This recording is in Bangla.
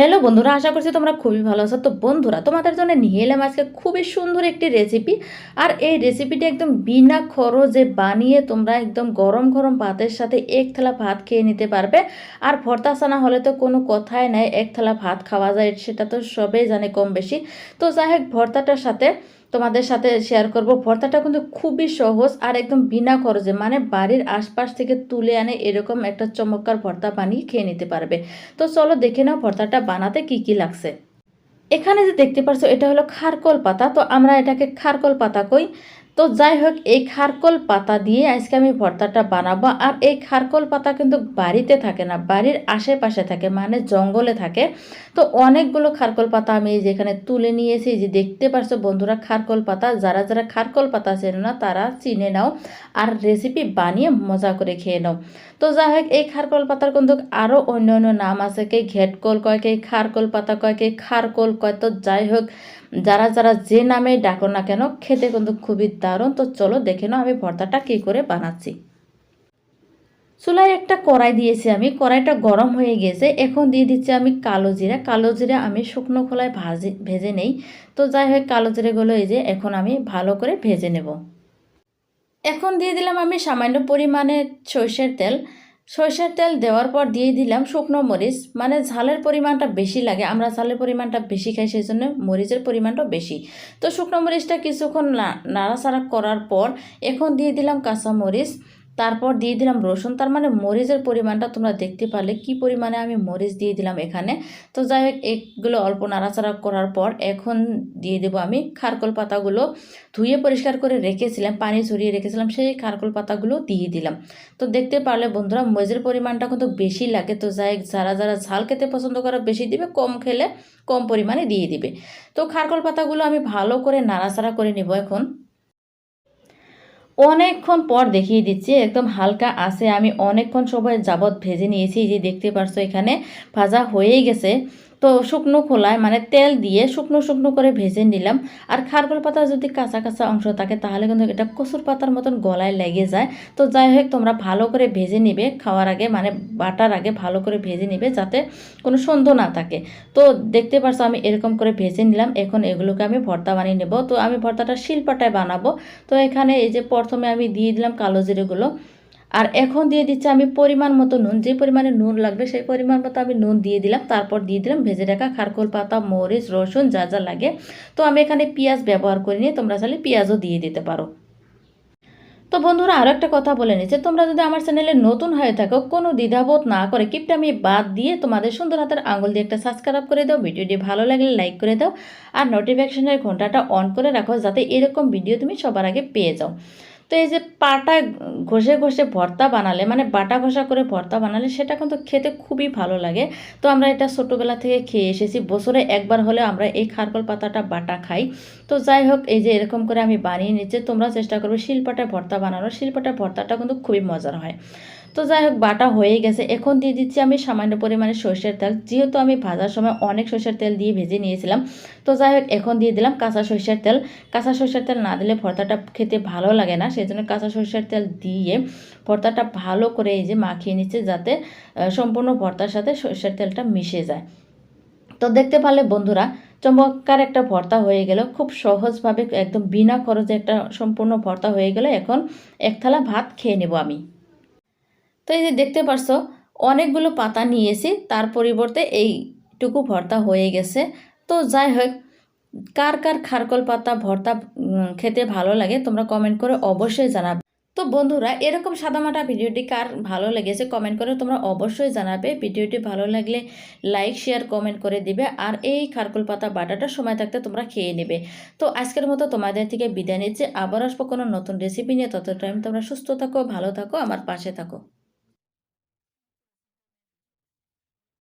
হ্যালো বন্ধুরা, আশা করছি তোমরা খুবই ভালো আছো। তো বন্ধুরা, তোমাদের জন্য নিয়ে এলাম আজকে খুবই সুন্দর একটি রেসিপি আর এই রেসিপিটি একদম বিনা খরচে বানিয়ে তোমরা একদম গরম গরম ভাতের সাথে এক থালা ভাত খেয়ে নিতে পারবে। আর ভর্তাসানা হলে তো কোনো কথাই নাই, এক থালা ভাত খাওয়া যায়, সেটা তো সবাই জানে কম বেশি তো যাই হোক, ভর্তাটার সাথে তোমাদের সাথে শেয়ার করব। ভর্তাটা কিন্তু খুবই সহজ আর একদম বিনা খরচে মানে বাড়ির আশপাশ থেকে তুলে আনে এরকম একটা চমৎকার ভর্তা বানিয়ে খেয়ে নিতে পারবে। তো চলো দেখে নাও ভর্তাটা বানাতে কি কি লাগছে। এখানে যে দেখতে পারছ, এটা হলো খারকল পাতা। তো আমরা এটাকে খারকল পাতা কই তো যাই হোক, এই খারকল পাতা দিয়ে আজকে আমি ভর্তাটা বানাবো। আর এই খারকল পাতা কিন্তু বাড়িতে থাকে না, বাড়ির আশেপাশে থাকে মানে জঙ্গলে থাকে। তো অনেকগুলো খারকল পাতা আমি যেখানে তুলে নিয়েছি, যে দেখতে পারছ বন্ধুরা, খারকল পাতা, যারা যারা খারকল পাতা চেনে না, তারা চিনে নাও। আর রেসিপি বানিয়ে মজা করে খেয়ে নাও। তো যাই হোক, এই খারকল পাতার কিন্তু আরও অন্য অন্য নাম আছে, কে ঘেটকল কয়, কে খারকল পাতা কয়, কে খারকল কয়। তো যাই হোক যারা যারা যে নামে ডাকো না কেন, খেতে কিন্তু খুবই দারুণ। তো চলো দেখে নাও আমি ভর্তাটা কী করে বানাচ্ছি। চুলায় একটা কড়াই দিয়েছি আমি। কড়াইটা গরম হয়ে গেছে। এখন দিয়ে দিচ্ছি আমি কালো জিরা। কালো জিরা আমি শুকনো খোলায় ভাজি, ভেজে নেই। তো যাই হোক, কালো জিরাগুলো এই যে এখন আমি ভালো করে ভেজে নেব। এখন দিয়ে দিলাম আমি সামান্য পরিমাণে সর্ষের তেল। সর্ষের তেল দেওয়ার পর দিয়ে দিলাম শুকনো মরিচ। মানে ঝালের পরিমাণটা বেশি লাগে, আমরা ঝালের পরিমাণটা বেশি খাই, সেই জন্য মরিচের পরিমাণটা বেশি। তো শুকনো মরিচটা কিছুক্ষণ নাড়াচাড়া করার পর এখন দিয়ে দিলাম কাঁচা মরিচ। তারপর দিয়ে দিলাম রসুন। তার মানে মরিচের পরিমাণটা তোমরা দেখতে পারলে কি পরিমাণে আমি মরিচ দিয়ে দিলাম এখানে। তো যাই হোক, এগুলো অল্প নাড়াচাড়া করার পর এখন দিয়ে দেবো আমি খারকল পাতাগুলো। ধুয়ে পরিষ্কার করে রেখেছিলাম, পানি ছড়িয়ে রেখেছিলাম, সেই খারকল পাতাগুলো দিয়ে দিলাম। তো দেখতে পারলে বন্ধুরা মরিচের পরিমাণটা কিন্তু বেশি লাগে। তো যাই হোক, যারা যারা ঝাল খেতে পছন্দ করে, বেশি দিবে, কম খেলে কম পরিমাণে দিয়ে দিবে। তো খারকল পাতাগুলো আমি ভালো করে নাড়াচাড়া করে নেব এখন। অনেকক্ষণ পর দেখিয়ে দিচ্ছি, একদম হালকা আছে। আমি অনেকক্ষণ সবাই যাবত ভেজে নিয়েছি যে দেখতে পারছ এখানে, ভাজা হয়েই গেছে। তো শুকনো খোলায় মানে তেল দিয়ে শুকনো শুকনো করে ভেজে নিলাম। আর খারগোল পাতা যদি কাঁচা কাঁচা অংশ থাকে, তাহলে কিন্তু এটা কচুর পাতার মতন গলায় লেগে যায়। তো যাই হোক, তোমরা ভালো করে ভেজে নিবে খাওয়ার আগে মানে বাটার আগে ভালো করে ভেজে নিবে যাতে কোনো সন্দেহ না থাকে। তো দেখতে পারছ, আমি এরকম করে ভেজে নিলাম। এখন এগুলোকে আমি ভর্তা বানিয়ে নেব। তো আমি ভর্তাটা শিলপাটায় বানাবো। তো এখানে এই যে প্রথমে আমি দিয়ে দিলাম কালো জিরেগুলো। আর এখন দিয়ে দিচ্ছি আমি পরিমাণ মতো নুন। যে পরিমাণে নুন লাগবে সেই পরিমাণ মতো আমি নুন দিয়ে দিলাম। তারপর দিয়ে দিলাম ভেজে রাখা খারকোল পাতা, মরিচ, রসুন, যা যা লাগে। তো আমি এখানে পেঁয়াজ ব্যবহার করিনি, তোমরা চাইলে পেঁয়াজও দিয়ে দিতে পারো। তো বন্ধুরা আরও একটা কথা বলে নিচ্ছে তোমরা যদি আমার চ্যানেলে নতুন হয়ে থাকো, কোনো দ্বিধাবোধ না করে কিপটা আমি বাদ দিয়ে তোমাদের সুন্দর হাতের আঙুল দিয়ে একটা সাবস্ক্রাইব করে দাও, ভিডিওটি ভালো লাগলে লাইক করে দাও, আর নোটিফিকেশনের ঘন্টাটা অন করে রাখো, যাতে এরকম ভিডিও তুমি সবার আগে পেয়ে যাও। তো এই যে পাটা ঘষে ঘষে ভর্তা বানালে মানে বাটা ঘষা করে ভর্তা বানালে সেটা কিন্তু খেতে খুবই ভালো লাগে। তো আমরা এটা ছোটোবেলা থেকে খেয়ে এসেছি। বছরে একবার হলে আমরা এই খারকল পাতাটা, বাটা খাই। তো যাই হোক, এই যে এরকম করে আমি বানিয়ে নিচ্ছি। তোমরা চেষ্টা করবে শিলপাটায় ভর্তা বানানোর। শিলপাটায় ভর্তাটা কিন্তু খুবই মজার হয়। তো যাই হোক বাটা হয়ে গেছে। এখন দিয়ে দিচ্ছি আমি সামান্য পরিমাণে সর্ষের তেল। যেহেতু আমি ভাজার সময় অনেক সর্ষের তেল দিয়ে ভেজে নিয়েছিলাম, তো যাই হোক এখন দিয়ে দিলাম কাঁচা সর্ষের তেল। কাঁচা সর্ষের তেল না দিলে ভর্তাটা খেতে ভালো লাগে না সেই জন্য কাঁচা সর্ষের তেল দিয়ে ভর্তাটা ভালো করে এই যে মাখিয়ে নিচ্ছে, যাতে সম্পূর্ণ ভর্তার সাথে সর্ষের তেলটা মিশে যায়। তো দেখতে পারলে বন্ধুরা, চমৎকার একটা ভর্তা হয়ে গেল। খুব সহজভাবে একদম বিনা খরচে একটা সম্পূর্ণ ভর্তা হয়ে গেল। এখন এক থালা ভাত খেয়ে নেব আমি। তো এই যে দেখতে পারছ, অনেকগুলো পাতা নিয়েছি তার পরিবর্তে এইটুকু ভর্তা হয়ে গেছে। তো যাই হোক, কার কার খারকল পাতা ভর্তা খেতে ভালো লাগে তোমরা কমেন্ট করে অবশ্যই জানাবে। তো বন্ধুরা, এরকম সাদামাটা ভিডিওটি কার ভালো লেগেছে কমেন্ট করে তোমরা অবশ্যই জানাবে। ভিডিওটি ভালো লাগলে লাইক শেয়ার কমেন্ট করে দিবে আর এই খারকুল পাতা বাটাটা সময় থাকতে তোমরা খেয়ে নেবে। তো আজকের মতো তোমাদের থেকে বিদায় নিচ্ছে। আবার আসব কোনো নতুন রেসিপি নিয়ে। তত টাইম তোমরা সুস্থ থাকো, ভালো থাকো, আমার পাশে থাকো।